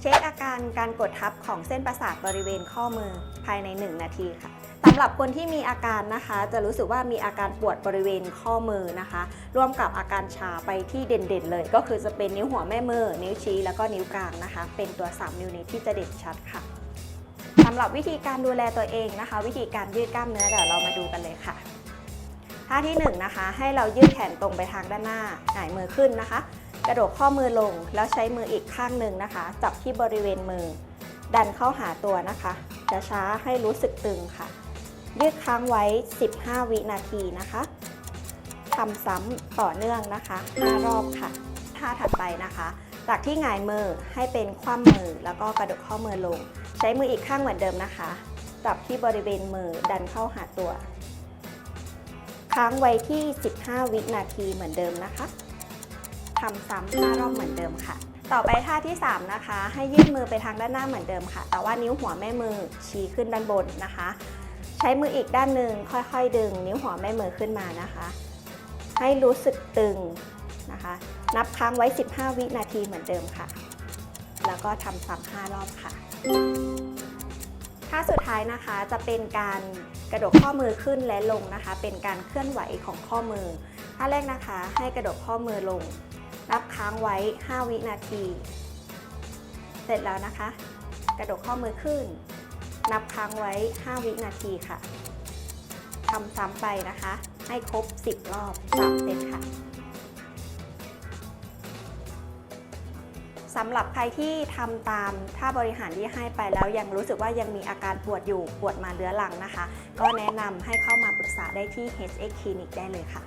เช็คอาการการกดทับของเส้นประสาทบริเวณข้อมือภายใน 1 นาทีค่ะสำหรับคนที่มีอาการนะคะ จะรู้สึกว่ามีอาการปวดบริเวณข้อมือนะคะ ร่วมกับอาการชาไปที่เด่นๆเลย ก็คือจะเป็นนิ้วหัวแม่มือ นิ้วชี้แล้วก็นิ้วกลางนะคะ เป็นตัว 3 นิ้วนี้ที่จะเด่นชัดค่ะสำหรับวิธีการดูแลตัวเองนะคะ วิธีการยืดกล้ามเนื้อเดี๋ยวเรามาดูกันเลยค่ะท่าที่1นงนะคะให้เรายืดแขนตรงไปทางด้านหน้าหงายมือขึ้นนะคะ กระโดดข้อมือลงแล้วใช้มืออีกข้างหนึ่งนะคะ จับที่บริเวณมือ ดันเข้าหาตัวนะคะจะช้าให้รู้สึกตึงค่ะ ยืดค้างไว้ 15 วินาทีนะคะทำซ้ำต่อเนื่องนะคะ5รอบค่ะท่าถัดไปนะคะ จากที่หงายมือให้เป็นคว่ำมือแล้วก็กระโดดข้อมือลง ใช้มืออีกข้างเหมือนเดิมนะคะ จับที่บริเวณมือดันเข้าหาตัว ค้างไว้ที่ 15 วินาทีเหมือนเดิมนะคะ ทำซ้ำ5รอบเหมือนเดิมค่ะ ต่อไปท่าที่ 3 นะคะ ให้ยื่นมือไปทางด้านหน้าเหมือนเดิมค่ะ แต่ว่านิ้วหัวแม่มือชี้ขึ้นด้านบนนะคะ ใช้มืออีกด้านหนึ่งค่อยๆ ดึง นิ้วหัวแม่มือขึ้นมานะคะ ให้รู้สึกตึงนะคะ นับค้างไว้ 15 วินาทีเหมือนเดิมค่ะ แล้วก็ทำซ้ำ5รอบค่ะท่าสุดท้ายนะคะจะเป็นการกระดกข้อมือขึ้นและลงนะคะ เป็นการเคลื่อนไหวของข้อมือท่าแรกนะคะ ให้กระดกข้อมือลง นับค้างไว้ 5 วินาที เสร็จแล้วนะคะ กระดกข้อมือขึ้น นับค้างไว้ 5 วินาทีค่ะทำซ้ำไปนะคะ ให้ครบ 10 รอบ3เซตค่ะสำหรับใครที่ทำตามท่าบริหารที่ให้ไปแล้ว ยังรู้สึกว่ายังมีอาการปวดอยู่ปวดมาเรื้อรังนะคะ ก็แนะนำให้เข้ามาปรึกษาได้ที่ HX Clinic ได้เลยค่ะ